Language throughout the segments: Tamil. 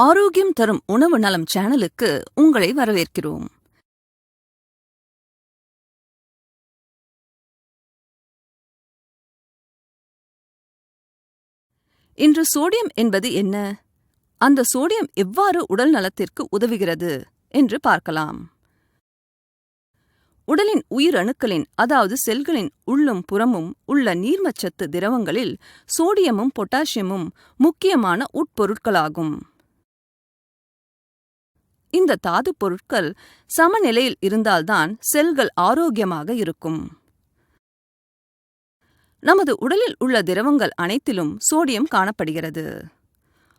ஆரோக்கியம் தரும் உணவு நலம் சேனலுக்கு உங்களை வரவேற்கிறோம். இன்று சோடியம் என்பது என்ன? அந்த சோடியம் எவ்வாறு உடல் நலத்திற்கு உதவுகிறது என்று பார்க்கலாம். உடலின் உயிரணுக்களின் அதாவது செல்களின் உள்ளும் புறமும் உள்ள நீர்மச்சத்து திரவங்களில் சோடியமும் பொட்டாசியமும் முக்கியமான உட்பொருட்களாகும். இந்த தாது பொருட்கள் சமநிலையில் இருந்தால்தான் செல்கள் ஆரோக்கியமாக இருக்கும். நமது உடலில் உள்ள திரவங்கள் அனைத்திலும் சோடியம் காணப்படுகிறது.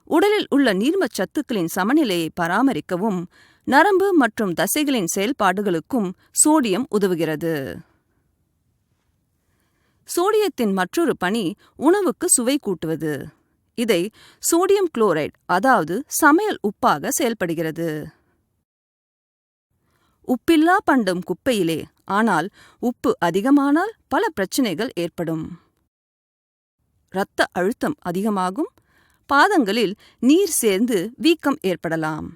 உடலில் உள்ள நீர்மச் சத்துக்களின் சமநிலையை பராமரிக்கவும் நரம்பு மற்றும் தசைகளின் செயல்பாடுகளுக்கும் சோடியம் உதவுகிறது. சோடியத்தின் மற்றொரு பணி உணவுக்கு சுவை கூட்டுவது. இதை சோடியம் குளோரைடு அதாவது சமையல் உப்பாக செயல்படுகிறது. உப்பில்லா பண்டம் குப்பையிலே. ஆனால் உப்பு அதிகமானால் பல பிரச்சனைகள் ஏற்படும். இரத்த அழுத்தம் அதிகமாகும். பாதங்களில் நீர் சேர்ந்து வீக்கம் ஏற்படலாம்.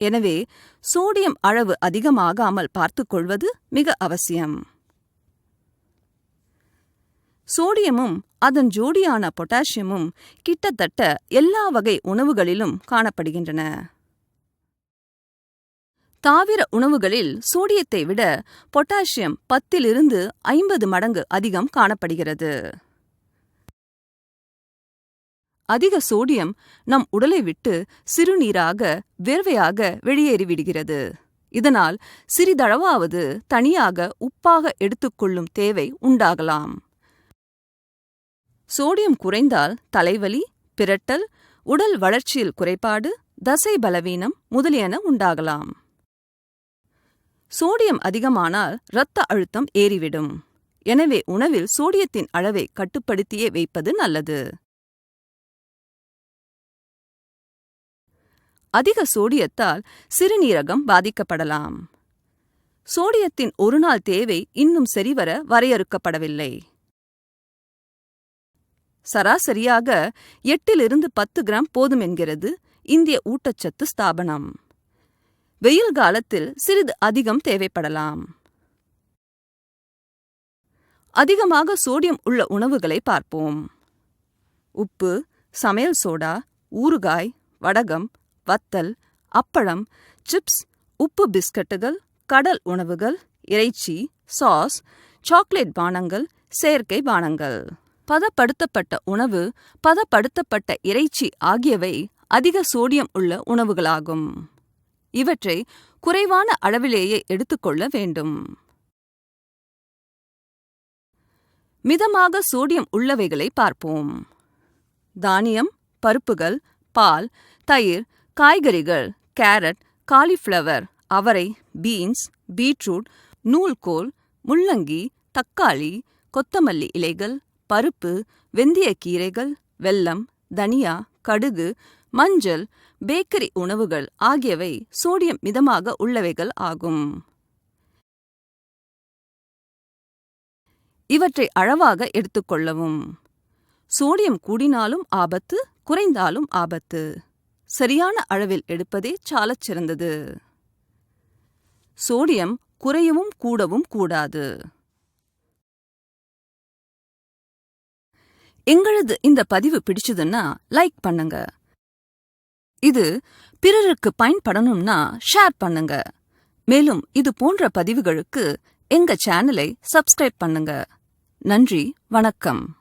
எனவே சோடியம் அளவு அதிகமாகாமல் பார்த்துக்கொள்வது மிக அவசியம். சோடியமும் அதன் ஜோடியான பொட்டாசியமும் கிட்டத்தட்ட எல்லா வகை உணவுகளிலும் காணப்படுகின்றன. தாவிர உணவுகளில் சோடியத்தை விட பொட்டாசியம் பத்திலிருந்து ஐம்பது மடங்கு அதிகம் காணப்படுகிறது. அதிக சோடியம் நம் உடலை விட்டு சிறுநீராக வேர்வையாக வெளியேறிவிடுகிறது. இதனால் சிறிதளவாவது தனியாக உப்பாக எடுத்துக்கொள்ளும் தேவை உண்டாகலாம். சோடியம் குறைந்தால் தலைவலி பிரட்டல் உடல் வளர்ச்சியில் குறைபாடு தசை பலவீனம் முதலியன உண்டாகலாம். சோடியம் அதிகமானால் இரத்த அழுத்தம் ஏறிவிடும். எனவே உணவில் சோடியத்தின் அளவை கட்டுப்படுத்தியே வைப்பது நல்லது. அதிக சோடியத்தால் சிறுநீரகம் பாதிக்கப்படலாம். சோடியத்தின் ஒரு நாள் தேவை இன்னும் சரிவர வரையறுக்கப்படவில்லை. சராசரியாக எட்டிலிருந்து பத்து கிராம் போதும் என்கிறது இந்திய ஊட்டச்சத்து ஸ்தாபனம். வெயில் காலத்தில் சிறிது அதிகம் தேவைப்படலாம். அதிகமாக சோடியம் உள்ள உணவுகளை பார்ப்போம். உப்பு சமையல் சோடா ஊறுகாய் வடகம் வத்தல் அப்பளம் சிப்ஸ் உப்பு பிஸ்கட்டுகள் கடல் உணவுகள் இறைச்சி சாஸ் சாக்லேட் பானங்கள் செயற்கை பானங்கள். பதப்படுத்தப்பட்ட உணவு பதப்படுத்தப்பட்ட இறைச்சி ஆகியவை அதிக சோடியம் உள்ள உணவுகளாகும். இவற்றை குறைவான அளவிலேயே எடுத்துக்கொள்ள வேண்டும். மிதமாக சோடியம் உள்ளவைகளை பார்ப்போம். தானியம் பருப்புகள் பால் தயிர் காய்கறிகள் கேரட் காலிஃப்ளவர் அவரை பீன்ஸ் பீட்ரூட் நூல்கோல் முள்ளங்கி தக்காளி கொத்தமல்லி இலைகள் பருப்பு வெந்தய கீரைகள் வெல்லம் தனியா கடுகு மஞ்சள் பேக்கரி உணவுகள் ஆகியவை சோடியம் மிதமாக உள்ளவைகள் ஆகும். இவற்றை அளவாக எடுத்துக்கொள்ளவும் சோடியம் கூடினாலும் ஆபத்து குறைந்தாலும் ஆபத்து. சரியான அளவில் எடுப்பதே சாலச் சிறந்தது. சோடியம் குறையவும் கூடவும் கூடாது. எங்களது இந்த பதிவு பிடிச்சதுன்னா லைக் பண்ணுங்க. இது பிறருக்கு பயன்படணும்னா ஷேர் பண்ணுங்க. மேலும் இது போன்ற பதிவுகளுக்கு எங்க சேனலை சப்ஸ்கிரைப் பண்ணுங்க. நன்றி வணக்கம்.